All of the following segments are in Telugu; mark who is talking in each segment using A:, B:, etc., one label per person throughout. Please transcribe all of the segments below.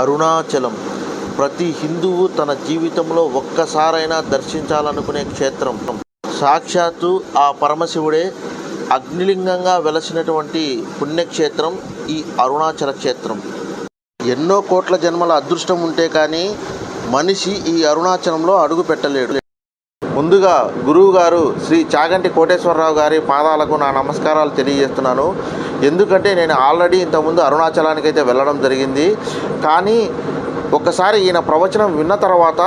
A: అరుణాచలం. ప్రతి హిందువు తన జీవితంలో ఒక్కసారైనా దర్శించాలనుకునే క్షేత్రం. సాక్షాత్తు ఆ పరమశివుడే అగ్నిలింగంగా వెలసినటువంటి పుణ్యక్షేత్రం ఈ అరుణాచల క్షేత్రం. ఎన్నో కోట్ల జన్మల అదృష్టం ఉంటే కానీ మనిషి ఈ అరుణాచలంలో అడుగు పెట్టలేడు ముందుగా గురువు గారు శ్రీ చాగంటి కోటేశ్వరరావు గారి పాదాలకు నా నమస్కారాలు తెలియజేస్తున్నాను. ఎందుకంటే నేను ఆల్రెడీ ఇంతకుముందు అరుణాచలానికి అయితే వెళ్ళడం జరిగింది. కానీ ఒక్కసారి ఈయన ప్రవచనం విన్న తర్వాత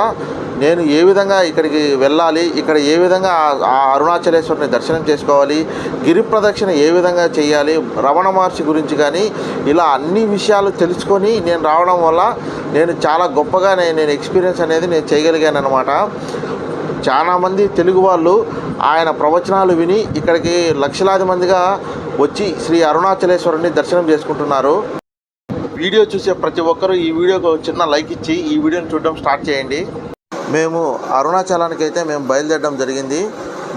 A: నేను ఏ విధంగా ఇక్కడికి వెళ్ళాలి ఇక్కడ ఏ విధంగా ఆ- అరుణాచలేశ్వరుని దర్శనం చేసుకోవాలి గిరి ప్రదక్షిణ ఏ విధంగా చేయాలి రమణ మహర్షి గురించి కానీ ఇలా అన్ని విషయాలు తెలుసుకొని నేను రావడం వల్ల నేను చాలా గొప్పగా నేను నేను ఎక్స్పీరియన్స్ అనేది నేను చేయగలిగాను అనమాట చాలామంది తెలుగు వాళ్ళు ఆయన ప్రవచనాలు విని ఇక్కడికి లక్షలాది మందిగా వచ్చి శ్రీ అరుణాచలేశ్వరుని దర్శనం చేసుకుంటున్నారు. వీడియో చూసే ప్రతి ఒక్కరూ ఈ వీడియోకి ఒక చిన్న లైక్ ఇచ్చి ఈ వీడియోని చూడడం స్టార్ట్ చేయండి. మేము అరుణాచలానికి అయితే మేము బయలుదేరడం జరిగింది.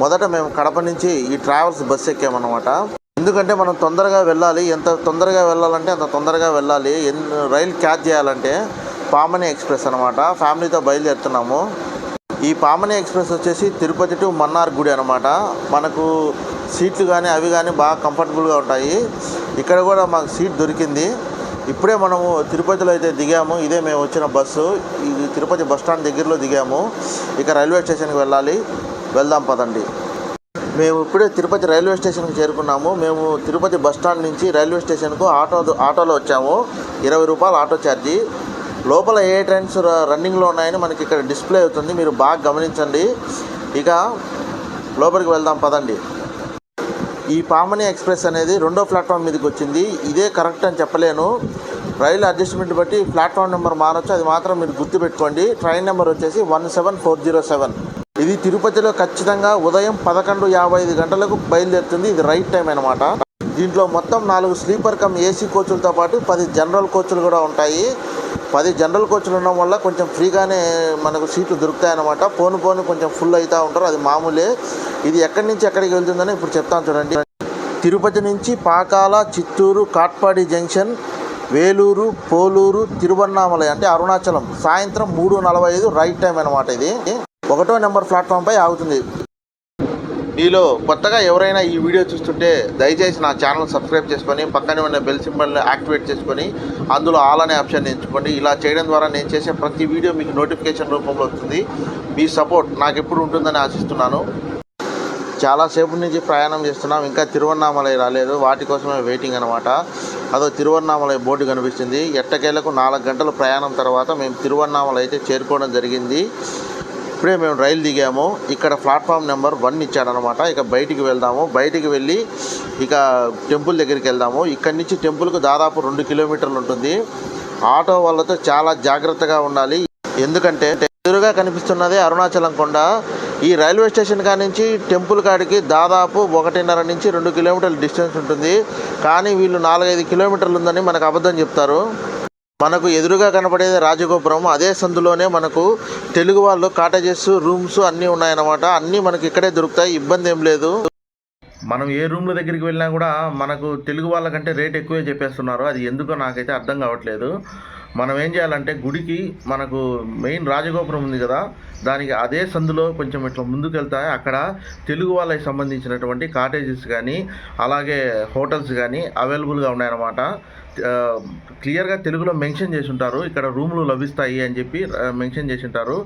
A: మొదట మేము కడప నుంచి ఈ ట్రావెల్స్ బస్ ఎక్కామన్నమాట. ఎందుకంటే మనం తొందరగా వెళ్ళాలి. ఎంత తొందరగా వెళ్ళాలంటే అంత తొందరగా వెళ్ళాలి. రైలు క్యాచ్ చేయాలంటే పామని ఎక్స్ప్రెస్ అనమాట ఫ్యామిలీతో బయలుదేరుతున్నాము. ఈ పామని ఎక్స్ప్రెస్ వచ్చేసి తిరుపతి టు మన్నార్ గుడి అనమాట మనకు సీట్లు కానీ అవి కానీ బాగా కంఫర్టబుల్గా ఉంటాయి. ఇక్కడ కూడా మాకు సీట్ దొరికింది. ఇప్పుడే మనము తిరుపతిలో అయితే దిగాము. ఇదే మేము వచ్చిన బస్సు. ఇది తిరుపతి బస్ స్టాండ్ దగ్గరలో దిగాము. ఇక రైల్వే స్టేషన్కి వెళ్ళాలి. వెళ్దాం పదండి. మేము ఇప్పుడే తిరుపతి రైల్వే స్టేషన్కి చేరుకున్నాము. మేము తిరుపతి బస్ స్టాండ్ నుంచి రైల్వే స్టేషన్కు ఆటో ఆటోలో వచ్చాము. ఇరవై రూపాయలు ఆటో ఛార్జీ లోపల ఏ ట్రైన్స్ రన్నింగ్లో ఉన్నాయని మనకి ఇక్కడ డిస్ప్లే అవుతుంది. మీరు బాగా గమనించండి. ఇక లోపలికి వెళ్దాం పదండి. ఈ పామని ఎక్స్ప్రెస్ అనేది రెండో ప్లాట్ఫామ్ మీదకి వచ్చింది. ఇదే కరెక్ట్ అని చెప్పలేను. రైలు అడ్జస్ట్మెంట్ బట్టి ప్లాట్ఫామ్ నెంబర్ మారచ్చు. అది మాత్రం మీరు గుర్తుపెట్టుకోండి. ట్రైన్ నెంబర్ వచ్చేసి one seven four zero seven. ఇది తిరుపతిలో ఖచ్చితంగా ఉదయం పదకొండు యాభై ఐదు గంటలకు బయలుదేరుతుంది. ఇది రైట్ టైం అనమాట దీంట్లో మొత్తం నాలుగు స్లీపర్ కమ్ ఏసీ కోచ్లతో పాటు పది జనరల్ కోచ్లు కూడా ఉంటాయి. పది జనరల్ కోచ్లు ఉండడం వల్ల కొంచెం ఫ్రీగానే మనకు సీట్లు దొరుకుతాయి అన్నమాట పోను పోను కొంచెం ఫుల్ అవుతూ ఉంటారు. అది మామూలే. ఇది ఎక్కడి నుంచి ఎక్కడికి వెళ్తుందని ఇప్పుడు చెప్తాను చూడండి. తిరుపతి నుంచి పాకాల చిత్తూరు కాట్పాడి జంక్షన్ వేలూరు పోలూరు తిరువన్నామలై అంటే అరుణాచలం. సాయంత్రం మూడు నలభై ఐదు రైట్ టైం అనమాట ఇది. ఒకటో నెంబర్ ప్లాట్ఫామ్పై ఆగుతుంది. మీలో కొత్తగా ఎవరైనా ఈ వీడియో చూస్తుంటే దయచేసి నా ఛానల్ సబ్స్క్రైబ్ చేసుకొని పక్కనే ఉన్న బెల్ సింబల్ని యాక్టివేట్ చేసుకొని అందులో ఆల్ అనే ఆప్షన్ ఎంచుకోండి. ఇలా చేయడం ద్వారా నేను చేసే ప్రతి వీడియో మీకు నోటిఫికేషన్ రూపంలో వస్తుంది. మీ సపోర్ట్ నాకు ఎప్పుడు ఉంటుందని ఆశిస్తున్నాను. చాలాసేపు నుంచి ప్రయాణం చేస్తున్నాం. ఇంకా తిరువన్నామలై రాలేదు. వాటి కోసమే వెయిటింగ్ అనమాట అదో తిరువన్నామలై బోర్డు కనిపిస్తుంది. ఎట్టకేలకు నాలుగు గంటల ప్రయాణం తర్వాత మేము తిరువన్నామలై అయితే చేరుకోవడం జరిగింది. ఇప్పుడే మేము రైలు దిగాము. ఇక్కడ ప్లాట్ఫామ్ నెంబర్ వన్ ఇచ్చాడనమాట. ఇక బయటికి వెళ్దాము. బయటికి వెళ్ళి ఇక టెంపుల్ దగ్గరికి వెళ్దాము. ఇక్కడి నుంచి టెంపుల్కు దాదాపు రెండు కిలోమీటర్లు ఉంటుంది. ఆటో వాళ్ళతో చాలా జాగ్రత్తగా ఉండాలి. ఎందుకంటే ఎదురుగా కనిపిస్తున్నదే అరుణాచలం కొండ. ఈ రైల్వే స్టేషన్ కాడి నుంచి టెంపుల్ కాడికి దాదాపు ఒకటిన్నర నుంచి రెండు కిలోమీటర్ల డిస్టెన్స్ ఉంటుంది. కానీ వీళ్ళు నాలుగైదు కిలోమీటర్లు ఉందని మనకు అబద్ధం చెప్తారు. మనకు ఎదురుగా కనపడేది రాజగోపురం అదే సందులోనే మనకు తెలుగు వాళ్ళు కాటేజెస్ రూమ్స్ అన్నీ ఉన్నాయన్నమాట. అన్నీ మనకి ఇక్కడే దొరుకుతాయి ఇబ్బంది ఏం లేదు. మనం ఏ రూమ్ల దగ్గరికి వెళ్ళినా కూడా మనకు తెలుగు వాళ్ళకంటే రేట్ ఎక్కువే చెప్పేస్తున్నారు. అది ఎందుకో నాకైతే అర్థం కావట్లేదు. మనం ఏం చేయాలంటే గుడికి మనకు మెయిన్ రాజగోపురం ఉంది కదా దానికి అదే సందులో కొంచెం ఇట్లా ముందుకు వెళ్తాయి అక్కడ తెలుగు వాళ్ళకి సంబంధించినటువంటి కాటేజెస్ కానీ అలాగే హోటల్స్ కానీ అవైలబుల్గా ఉన్నాయన్నమాట. క్లియర్గా తెలుగులో మెన్షన్ చేసి ఉంటారు ఇక్కడ రూములు లభిస్తాయి అని చెప్పి మెన్షన్ చేసి ఉంటారు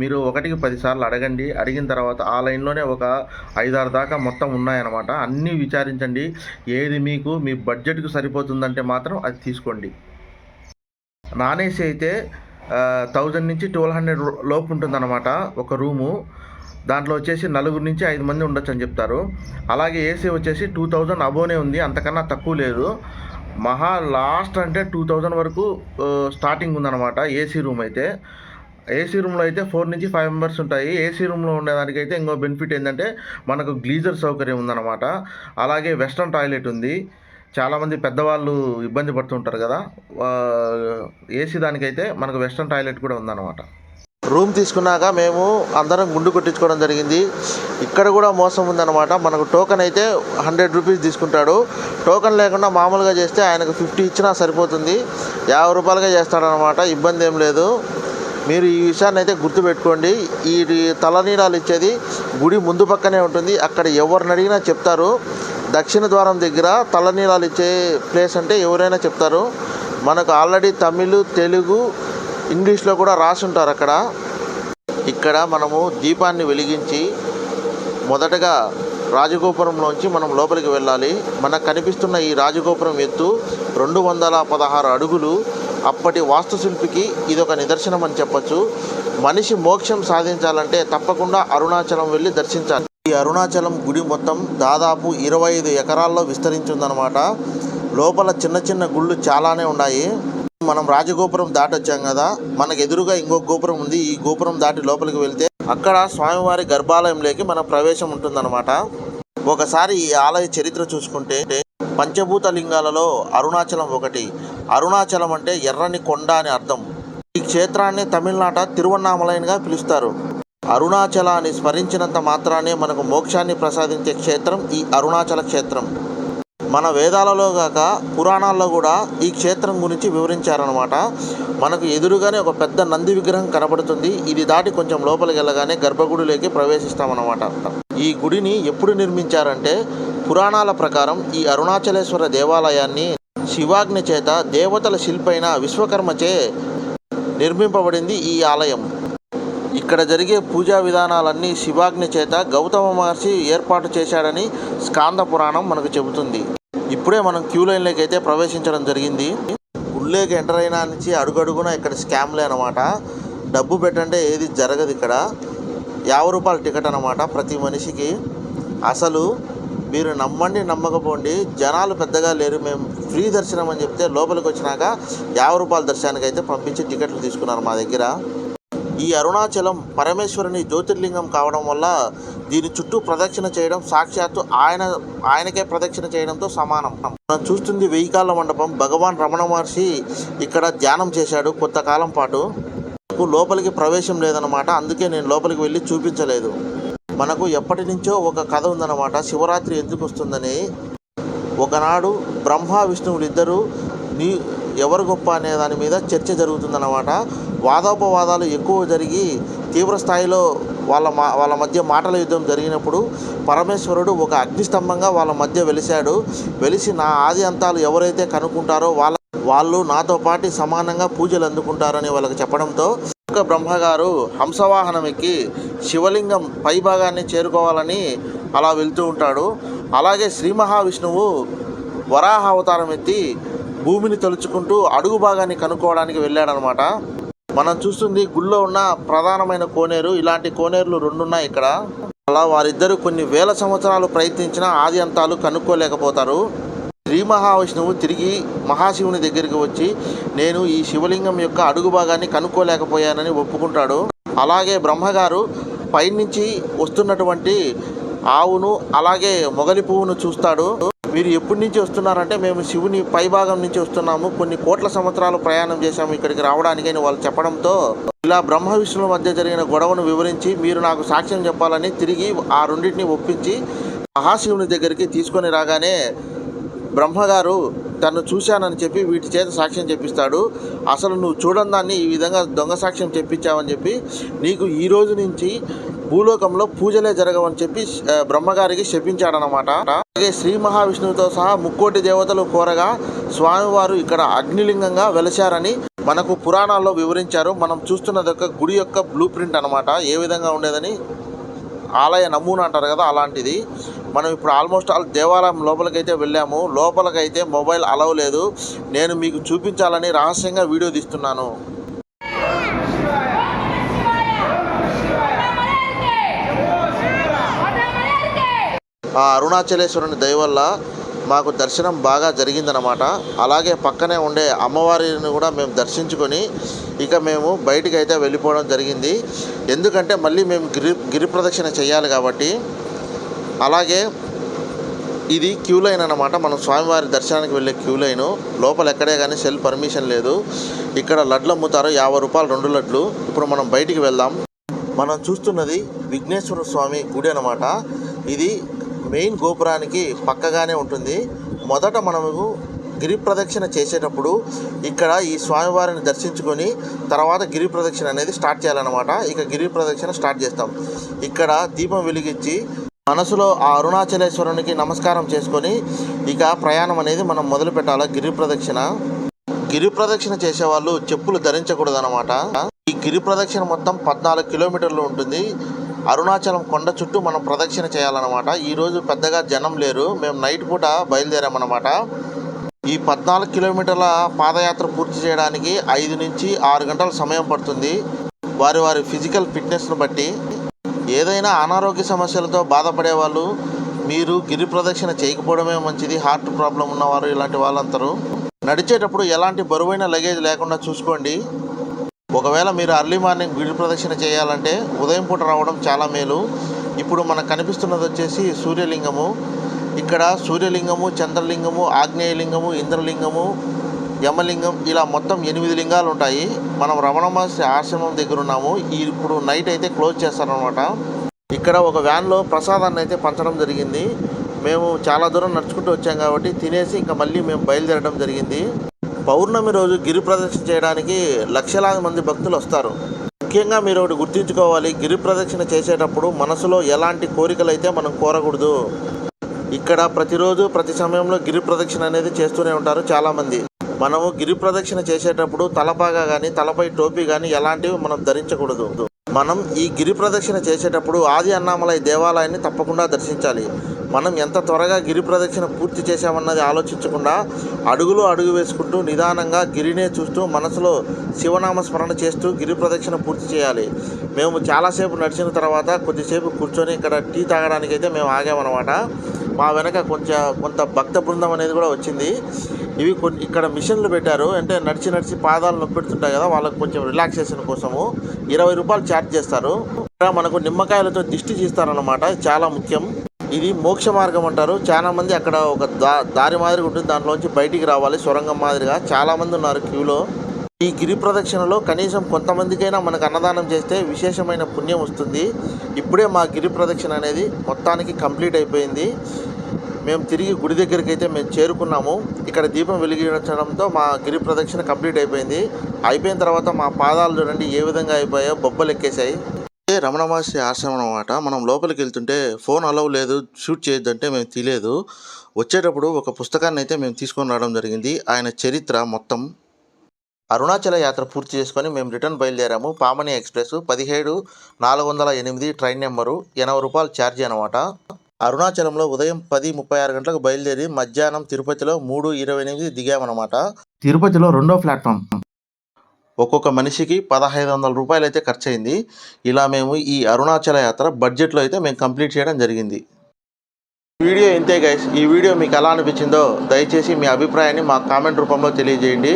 A: మీరు ఒకటికి పదిసార్లు అడగండి. అడిగిన తర్వాత ఆ లైన్లోనే ఒక ఐదారు దాకా మొత్తం ఉన్నాయన్నమాట. అన్నీ విచారించండి. ఏది మీకు మీ బడ్జెట్కు సరిపోతుందంటే మాత్రం అది తీసుకోండి. నాన్ ఏసీ అయితే థౌజండ్ నుంచి ట్వెల్వ్ హండ్రెడ్ లోపు ఉంటుందన్నమాట ఒక రూము. దాంట్లో వచ్చేసి నలుగురు నుంచి ఐదు మంది ఉండొచ్చు అని చెప్తారు. అలాగే ఏసీ వచ్చేసి టూ థౌజండ్ అబోనే ఉంది అంతకన్నా తక్కువ లేదు. మహా లాస్ట్ అంటే టూ థౌజండ్ వరకు స్టార్టింగ్ ఉందన్నమాట ఏసీ రూమ్ అయితే. ఏసీ రూమ్లో అయితే ఫోర్ నుంచి ఫైవ్ మెంబర్స్ ఉంటాయి. ఏసీ రూమ్లో ఉండేదానికైతే ఇంకో బెనిఫిట్ ఏంటంటే మనకు గ్లీజర్ సౌకర్యం ఉందన్నమాట. అలాగే వెస్ట్రన్ టాయిలెట్ ఉంది. చాలామంది పెద్దవాళ్ళు ఇబ్బంది పడుతుంటారు కదా. ఏసీ దానికైతే మనకు వెస్ట్రన్ టాయిలెట్ కూడా ఉందన్నమాట. రూమ్ తీసుకున్నాక మేము అందరం గుండు కొట్టించుకోవడం జరిగింది. ఇక్కడ కూడా మోసం ఉందన్నమాట. మనకు టోకెన్ అయితే హండ్రెడ్ రూపీస్ తీసుకుంటాడు. టోకెన్ లేకుండా మామూలుగా చేస్తే ఆయనకు ఫిఫ్టీ ఇచ్చినా సరిపోతుంది. యాభై రూపాయలుగా చేస్తాడనమాట ఇబ్బంది ఏం లేదు. మీరు ఈ విషయాన్ని అయితే గుర్తుపెట్టుకోండి. ఈ తలనీలాలు ఇచ్చేది గుడి ముందు పక్కనే ఉంటుంది. అక్కడ ఎవరిని అడిగినా చెప్తారు. దక్షిణ ద్వారం దగ్గర తలనీలాలు ఇచ్చే ప్లేస్ అంటే ఎవరైనా చెప్తారు. మనకు ఆల్రెడీ తమిళ్ తెలుగు ఇంగ్లీష్లో కూడా రాసి ఉంటారు అక్కడ. ఇక్కడ మనము దీపాన్ని వెలిగించి మొదటగా రాజగోపురంలోంచి మనం లోపలికి వెళ్ళాలి. మనకు కనిపిస్తున్న ఈ రాజగోపురం ఎత్తు రెండు వందల పదహారు అడుగులు. అప్పటి వాస్తుశిల్పికి ఇది ఒక నిదర్శనం అని చెప్పొచ్చు. మనిషి మోక్షం సాధించాలంటే తప్పకుండా అరుణాచలం వెళ్ళి దర్శించాలి. ఈ అరుణాచలం గుడి మొత్తం దాదాపు ఇరవై ఐదు ఎకరాల్లో విస్తరించిందనమాట లోపల చిన్న చిన్న గుళ్ళు చాలానే ఉన్నాయి. మనం రాజగోపురం దాటొచ్చాం కదా. మనకు ఎదురుగా ఇంకో గోపురం ఉంది. ఈ గోపురం దాటి లోపలికి వెళ్తే అక్కడ స్వామివారి గర్భాలయంలోకి మన ప్రవేశం ఉంటుందన్నమాట. ఒకసారి ఈ ఆలయ చరిత్ర చూసుకుంటే పంచభూత లింగాలలో అరుణాచలం ఒకటి. అరుణాచలం అంటే ఎర్రని కొండ అని అర్థం. ఈ క్షేత్రాన్ని తమిళనాట తిరువన్నామలైన్గా పిలుస్తారు. అరుణాచలాన్ని స్మరించినంత మాత్రానే మనకు మోక్షాన్ని ప్రసాదించే క్షేత్రం ఈ అరుణాచల క్షేత్రం. మన వేదాలలో కాక పురాణాల్లో కూడా ఈ క్షేత్రం గురించి వివరించారనమాట మనకు ఎదురుగానే ఒక పెద్ద నంది విగ్రహం కనబడుతుంది. ఇది దాటి కొంచెం లోపలికి వెళ్ళగానే గర్భగుడిలోకి ప్రవేశిస్తామన్నమాట. ఈ గుడిని ఎప్పుడు నిర్మించారంటే పురాణాల ప్రకారం ఈ అరుణాచలేశ్వర దేవాలయాన్ని శివాగ్ని చేత దేవతల శిల్పైన విశ్వకర్మచే నిర్మింపబడింది ఈ ఆలయం. ఇక్కడ జరిగే పూజా విధానాలన్నీ శివాగ్ని చేత గౌతమ మహర్షి ఏర్పాటు చేశాడని స్కాంద పురాణం మనకు చెబుతుంది. ఇప్పుడే మనం క్యూ లైన్లోకి అయితే ప్రవేశించడం జరిగింది. గుళ్ళేకి ఎంటర్ అయినా నుంచి అడుగడుగున ఇక్కడ స్కామ్లే అనమాట డబ్బు పెట్టంటే ఏది జరగదు ఇక్కడ. యాభై రూపాయల టికెట్ అనమాట ప్రతి మనిషికి. అసలు మీరు నమ్మండి నమ్మకపోండి జనాలు పెద్దగా లేరు. మేము ఫ్రీ దర్శనం అని చెప్తే లోపలికి వచ్చినాక యాభై రూపాయల దర్శనానికి అయితే పంపించి టికెట్లు తీసుకున్నారు మా దగ్గర. ఈ అరుణాచలం పరమేశ్వరుని జ్యోతిర్లింగం కావడం వల్ల దీని చుట్టూ ప్రదక్షిణ చేయడం సాక్షాత్తు ఆయన ఆయనకే ప్రదక్షిణ చేయడంతో సమానం. మనం చూస్తుంది వెయ్యి మండపం. భగవాన్ రమణ మహర్షి ఇక్కడ ధ్యానం చేశాడు కొంతకాలం పాటు. నాకు లోపలికి ప్రవేశం లేదనమాట అందుకే నేను లోపలికి వెళ్ళి చూపించలేదు. మనకు ఎప్పటి నుంచో ఒక కథ ఉందన్నమాట. శివరాత్రి ఎందుకు వస్తుందని. ఒకనాడు బ్రహ్మ విష్ణువులు ఇద్దరు నీ ఎవరు గొప్ప అనే దాని మీద చర్చ జరుగుతుందన్నమాట. వాదోపవాదాలు ఎక్కువ జరిగి తీవ్ర స్థాయిలో వాళ్ళ మా వాళ్ళ మధ్య మాటల యుద్ధం జరిగినప్పుడు పరమేశ్వరుడు ఒక అగ్నిస్తంభంగా వాళ్ళ మధ్య వెలిశాడు. వెలిసి నా ఆది అంతాలు ఎవరైతే కనుక్కుంటారో వాళ్ళ వాళ్ళు నాతో పాటు సమానంగా పూజలు అందుకుంటారని వాళ్ళకి చెప్పడంతో ఒక బ్రహ్మగారు హంసవాహనం ఎక్కి శివలింగం పై భాగాన్ని చేరుకోవాలని అలా వెళ్తూ ఉంటాడు. అలాగే శ్రీ మహావిష్ణువు వరాహ అవతారం ఎత్తి భూమిని తలుచుకుంటూ అడుగు భాగాన్ని కనుక్కోవడానికి వెళ్ళాడనమాట. మనం చూస్తుంది గుళ్ళో ఉన్న ప్రధానమైన కోనేరు. ఇలాంటి కోనేరులు రెండున్నాయి ఇక్కడ. అలా వారిద్దరూ కొన్ని వేల సంవత్సరాలు ప్రయత్నించిన ఆది అంతాలు కనుక్కోలేకపోతారు. శ్రీ మహావిష్ణువు తిరిగి మహాశివుని దగ్గరికి వచ్చి నేను ఈ శివలింగం యొక్క అడుగు భాగాన్ని కనుక్కోలేకపోయానని ఒప్పుకుంటాడు. అలాగే బ్రహ్మగారు పైనుంచి వస్తున్నటువంటి ఆవును అలాగే మొగలి పువ్వును చూస్తాడు. మీరు ఎప్పటి నుంచి వస్తున్నారంటే మేము శివుని పైభాగం నుంచి వస్తున్నాము. కొన్ని కోట్ల సంవత్సరాలు ప్రయాణం చేశాము ఇక్కడికి రావడానికి అని వాళ్ళు చెప్పడంతో ఇలా బ్రహ్మ విష్ణువుల మధ్య జరిగిన గొడవను వివరించి మీరు నాకు సాక్ష్యం చెప్పాలని తిరిగి ఆ రెండింటిని ఒప్పించి మహాశివుని దగ్గరికి తీసుకొని రాగానే బ్రహ్మగారు తను చూశానని చెప్పి వీటి చేత సాక్ష్యం చెప్పిస్తాడు. అసలు నువ్వు చూడని దాన్ని ఈ విధంగా దొంగ సాక్ష్యం చెప్పించావని చెప్పి నీకు ఈ రోజు నుంచి భూలోకంలో పూజలే జరగవని చెప్పి బ్రహ్మగారికి శపించాడనమాట అలాగే శ్రీ మహావిష్ణువుతో సహా ముక్కోటి దేవతలు కోరగా స్వామివారు ఇక్కడ అగ్నిలింగంగా వెలశారని మనకు పురాణాల్లో వివరించారు. మనం చూస్తున్నది ఒక గుడి యొక్క బ్లూ ప్రింట్ అనమాట ఏ విధంగా ఉండేదని ఆలయ నమూనా అంటారు కదా అలాంటిది. మనం ఇప్పుడు ఆల్మోస్ట్ ఆల్ దేవాలయం లోపలికైతే వెళ్ళాము. లోపలికైతే మొబైల్ అలవ్ లేదు. నేను మీకు చూపించాలని రహస్యంగా వీడియో తీస్తున్నాను. ఆ అరుణాచలేశ్వరుని దయ వల్ల మాకు దర్శనం బాగా జరిగిందనమాట అలాగే పక్కనే ఉండే అమ్మవారిని కూడా మేము దర్శించుకొని ఇక మేము బయటికి అయితే వెళ్ళిపోవడం జరిగింది. ఎందుకంటే మళ్ళీ మేము గిరి గిరి ప్రదక్షిణ చేయాలి కాబట్టి అలాగే ఇది క్యూ లైన్ అనమాట మనం స్వామివారి దర్శనానికి వెళ్ళే క్యూ లైన్. లోపల ఎక్కడే కానీ సెల్ పర్మిషన్ లేదు. ఇక్కడ లడ్లు అమ్ముతారు. యాభై రూపాయలు రెండు లడ్లు. ఇప్పుడు మనం బయటికి వెళ్దాం. మనం చూస్తున్నది విఘ్నేశ్వర స్వామి గుడి అనమాట ఇది మెయిన్ గోపురానికి పక్కగానే ఉంటుంది. మొదట మనము గిరి ప్రదక్షిణ చేసేటప్పుడు ఇక్కడ ఈ స్వామివారిని దర్శించుకొని తర్వాత గిరి ప్రదక్షిణ అనేది స్టార్ట్ చేయాలన్నమాట. ఇక గిరి ప్రదక్షిణ స్టార్ట్ చేస్తాం. ఇక్కడ దీపం వెలిగించి మనసులో ఆ అరుణాచలేశ్వరునికి నమస్కారం చేసుకొని ఇక ప్రయాణం అనేది మనం మొదలు పెట్టాలి? గిరి ప్రదక్షిణ. గిరి ప్రదక్షిణ చేసేవాళ్ళు చెప్పులు ధరించకూడదు అనమాట ఈ గిరి ప్రదక్షిణ మొత్తం పద్నాలుగు కిలోమీటర్లు ఉంటుంది. అరుణాచలం కొండ చుట్టూ మనం ప్రదక్షిణ చేయాలన్నమాట. ఈరోజు పెద్దగా జనం లేరు. మేము నైట్ పూట బయలుదేరామన్నమాట. ఈ పద్నాలుగు కిలోమీటర్ల పాదయాత్ర పూర్తి చేయడానికి ఐదు నుంచి ఆరు గంటల సమయం పడుతుంది. వారి వారి ఫిజికల్ ఫిట్నెస్ను బట్టి ఏదైనా అనారోగ్య సమస్యలతో బాధపడే వాళ్ళు మీరు గిరి ప్రదక్షిణ చేయకపోవడమే మంచిది. హార్ట్ ప్రాబ్లం ఉన్నవారు ఇలాంటి వాళ్ళందరూ నడిచేటప్పుడు ఎలాంటి బరువైన లగేజ్ లేకుండా చూసుకోండి. ఒకవేళ మీరు అర్లీ మార్నింగ్ గిరి ప్రదక్షిణ చేయాలంటే ఉదయం పూట రావడం చాలా మేలు. ఇప్పుడు మనకు కనిపిస్తున్నది వచ్చేసి సూర్యలింగము. ఇక్కడ సూర్యలింగము చంద్రలింగము ఆగ్నేయలింగము ఇంద్రలింగము యమలింగం ఇలా మొత్తం ఎనిమిది లింగాలు ఉంటాయి. మనం రమణ మహర్షి ఆశ్రమం దగ్గర ఉన్నాము. ఈ ఇప్పుడు నైట్ అయితే క్లోజ్ చేస్తారనమాట ఇక్కడ ఒక వ్యాన్లో ప్రసాదాన్ని అయితే పంచడం జరిగింది. మేము చాలా దూరం నడుచుకుంటూ వచ్చాం కాబట్టి తినేసి ఇంకా మళ్ళీ మేము బయలుదేరడం జరిగింది. పౌర్ణమి రోజు గిరి ప్రదక్షిణ చేయడానికి లక్షలాది మంది భక్తులు వస్తారు. ముఖ్యంగా మీరు ఒకటి గుర్తుంచుకోవాలి. గిరి ప్రదక్షిణ చేసేటప్పుడు మనసులో ఎలాంటి కోరికలు అయితే మనం కోరకూడదు. ఇక్కడ ప్రతిరోజు ప్రతి సమయంలో గిరి ప్రదక్షిణ అనేది చేస్తూనే ఉంటారు చాలామంది. మనము గిరి ప్రదక్షిణ చేసేటప్పుడు తలపాగా కానీ తలపై టోపీ కానీ ఎలాంటివి మనం ధరించకూడదు. మనం ఈ గిరి ప్రదక్షిణ చేసేటప్పుడు ఆది అన్నామలై దేవాలయాన్ని తప్పకుండా దర్శించాలి. మనం ఎంత త్వరగా గిరి ప్రదక్షిణ పూర్తి చేశామన్నది ఆలోచించకుండా అడుగులు అడుగు వేసుకుంటూ నిదానంగా గిరినే చూస్తూ మనసులో శివనామ స్మరణ చేస్తూ గిరి ప్రదక్షిణ పూర్తి చేయాలి. మేము చాలాసేపు నడిచిన తర్వాత కొద్దిసేపు కూర్చొని ఇక్కడ టీ తాగడానికి అయితే మేము ఆగామన్నమాట. మా వెనక కొంచెం కొంత భక్త బృందం అనేది కూడా వచ్చింది. ఇవి కొన్ని ఇక్కడ మిషన్లు పెట్టారు. అంటే నడిచి నడిచి పాదాలు నొప్పి పెడుతుంటాయి కదా వాళ్ళకి కొంచెం రిలాక్సేషన్ కోసము ఇరవై రూపాయలు ఛార్జ్ చేస్తారు. ఇక్కడ మనకు నిమ్మకాయలతో దిష్టి చేస్తారనమాట చాలా ముఖ్యం. ఇది మోక్ష మార్గం అంటారు. చాలా మంది అక్కడ ఒక దా దారి మాదిరిగా ఉంటుంది. దాంట్లోంచి బయటికి రావాలి. సొరంగం మాదిరిగా. చాలా మంది ఉన్నారు క్యూలో. ఈ గిరి ప్రదక్షిణలో కనీసం కొంతమందికైనా మనకు అన్నదానం చేస్తే విశేషమైన పుణ్యం వస్తుంది. ఇప్పుడే మా గిరి ప్రదక్షిణ అనేది మొత్తానికి కంప్లీట్ అయిపోయింది. మేము తిరిగి గుడి దగ్గరికి అయితే మేము చేరుకున్నాము. ఇక్కడ దీపం వెలిగించడంతో మా గిరి ప్రదక్షిణ కంప్లీట్ అయిపోయింది. అయిపోయిన తర్వాత మా పాదాలు చూడండి ఏ విధంగా అయిపోయాయో బొబ్బలు ఎక్కేసాయి అదే రమణ మహర్షి ఆశ్రమం అనమాట మనం లోపలికి వెళ్తుంటే ఫోన్ అలవ్ లేదు షూట్ చేయొద్దంటే మేము తీయలేదు. వచ్చేటప్పుడు ఒక పుస్తకాన్ని అయితే మేము తీసుకొని రావడం జరిగింది. ఆయన చరిత్ర మొత్తం అరుణాచల యాత్ర పూర్తి చేసుకొని మేము రిటర్న్ బయలుదేరాము. పామని ఎక్స్ప్రెస్ పదిహేడు నాలుగు వందల ఎనిమిది ట్రైన్ నెంబరు ఎనభై రూపాయలు ఛార్జీ అనమాట అరుణాచలంలో ఉదయం పది ముప్పై ఆరు గంటలకు బయలుదేరి మధ్యాహ్నం తిరుపతిలో మూడు ఇరవై ఎనిమిది దిగామన్నమాట తిరుపతిలో రెండో ప్లాట్ఫామ్. ఒక్కొక్క మనిషికి పదహైదు వందల రూపాయలు అయితే ఖర్చు అయింది ఇలా మేము ఈ అరుణాచల యాత్ర బడ్జెట్లో అయితే మేము కంప్లీట్ చేయడం జరిగింది. వీడియో ఇంతే గైస్ ఈ వీడియో మీకు ఎలా అనిపించిందో దయచేసి మీ అభిప్రాయాన్ని మా కామెంట్ రూపంలో తెలియజేయండి.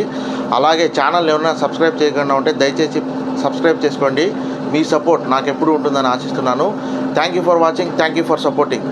A: అలాగే ఛానల్ ఏమైనా సబ్స్క్రైబ్ చేయకుండా ఉంటే దయచేసి సబ్స్క్రైబ్ చేసుకోండి. మీ సపోర్ట్ నాకు ఎప్పుడు ఉంటుందని ఆశిస్తున్నాను. Thank you for watching thank you for supporting